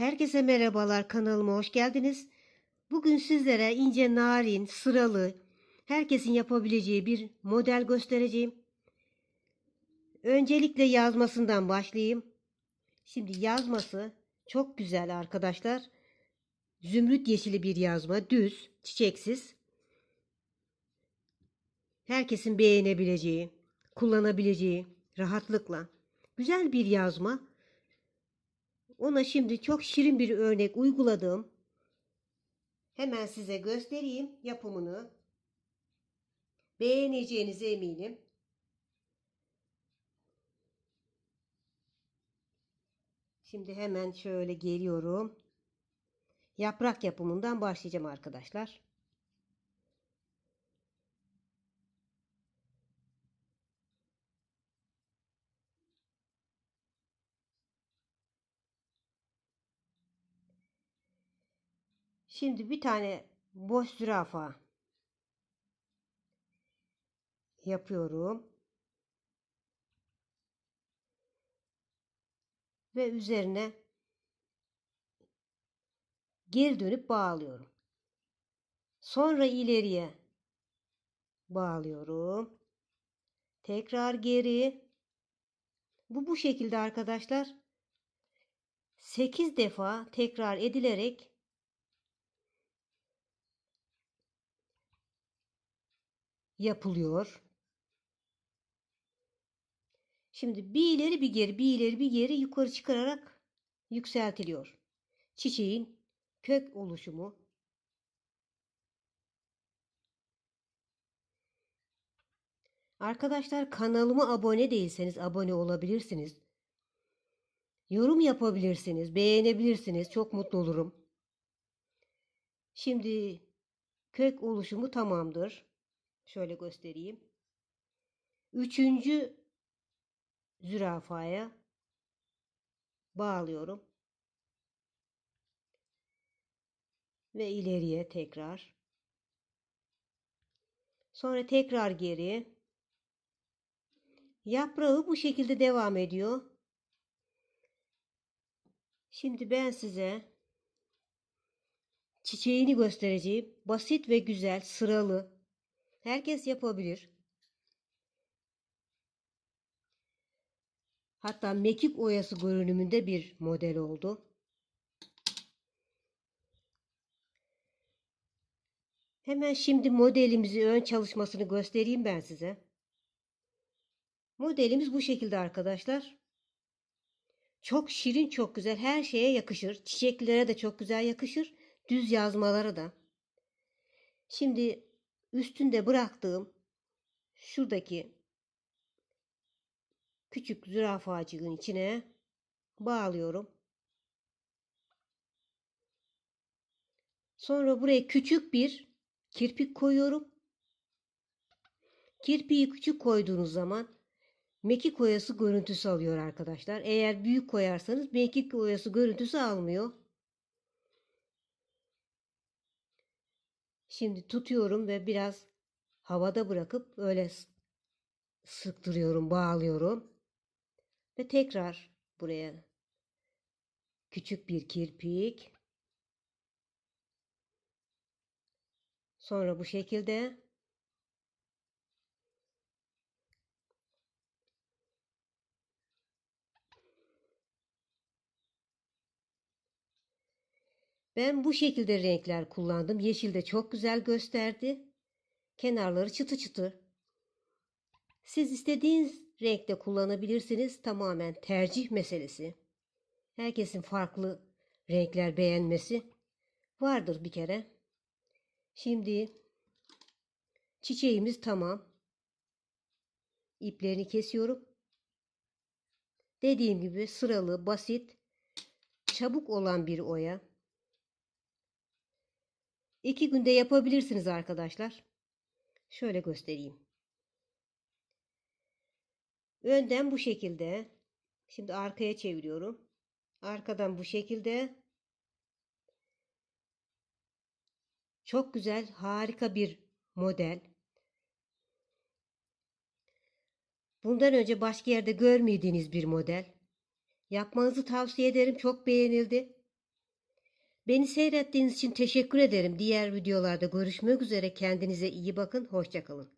Herkese merhabalar kanalıma hoş geldiniz. Bugün sizlere ince narin, sıralı, herkesin yapabileceği bir model göstereceğim. Öncelikle yazmasından başlayayım. Şimdi yazması çok güzel arkadaşlar. Zümrüt yeşili bir yazma, düz, çiçeksiz. Herkesin beğenebileceği, kullanabileceği rahatlıkla. Güzel bir yazma. Ona şimdi çok şirin bir örnek uyguladım. Hemen size göstereyim yapımını. Beğeneceğinize eminim. Şimdi hemen şöyle geliyorum. Yaprak yapımından başlayacağım arkadaşlar. Şimdi bir tane boş zürafa yapıyorum. Ve üzerine geri dönüp bağlıyorum. Sonra ileriye bağlıyorum. Tekrar geri. Bu bu şekilde arkadaşlar 8 defa tekrar edilerek yapılıyor. Şimdi bir ileri bir geri, bir ileri bir geri yukarı çıkararak yükseltiliyor. Çiçeğin kök oluşumu. Arkadaşlar kanalıma abone değilseniz abone olabilirsiniz. Yorum yapabilirsiniz, beğenebilirsiniz. Çok mutlu olurum. Şimdi kök oluşumu tamamdır. Şöyle göstereyim. Üçüncü zürafaya bağlıyorum. Ve ileriye tekrar. Sonra tekrar geri. Yaprağı bu şekilde devam ediyor. Şimdi ben size çiçeğini göstereceğim. Basit ve güzel, sıralı. Herkes yapabilir. Hatta mekik oyası görünümünde bir model oldu. Hemen şimdi modelimizi ön çalışmasını göstereyim ben size. Modelimiz bu şekilde arkadaşlar. Çok şirin, çok güzel. Her şeye yakışır. Çiçeklere de çok güzel yakışır. Düz yazmalara da. Şimdi üstünde bıraktığım şuradaki küçük zürafacığın içine bağlıyorum. Sonra buraya küçük bir kirpik koyuyorum. Kirpiği küçük koyduğunuz zaman mekik oyası görüntüsü alıyor arkadaşlar. Eğer büyük koyarsanız mekik oyası görüntüsü almıyor. Şimdi tutuyorum ve biraz havada bırakıp öyle sıktırıyorum, bağlıyorum. Ve tekrar buraya küçük bir kirpik. Sonra bu şekilde Ben bu şekilde renkler kullandım. Yeşil de çok güzel gösterdi. Kenarları çıtı çıtı. Siz istediğiniz renkte kullanabilirsiniz. Tamamen tercih meselesi. Herkesin farklı renkler beğenmesi vardır bir kere. Şimdi çiçeğimiz tamam. İplerini kesiyorum. Dediğim gibi sıralı, basit, çabuk olan bir oya. İki günde yapabilirsiniz arkadaşlar. Şöyle göstereyim. Önden bu şekilde. Şimdi arkaya çeviriyorum. Arkadan bu şekilde. Çok güzel, harika bir model. Bundan önce başka yerde görmediğiniz bir model. Yapmanızı tavsiye ederim. Çok beğenildi. Beni seyrettiğiniz için teşekkür ederim. Diğer videolarda görüşmek üzere. Kendinize iyi bakın. Hoşçakalın.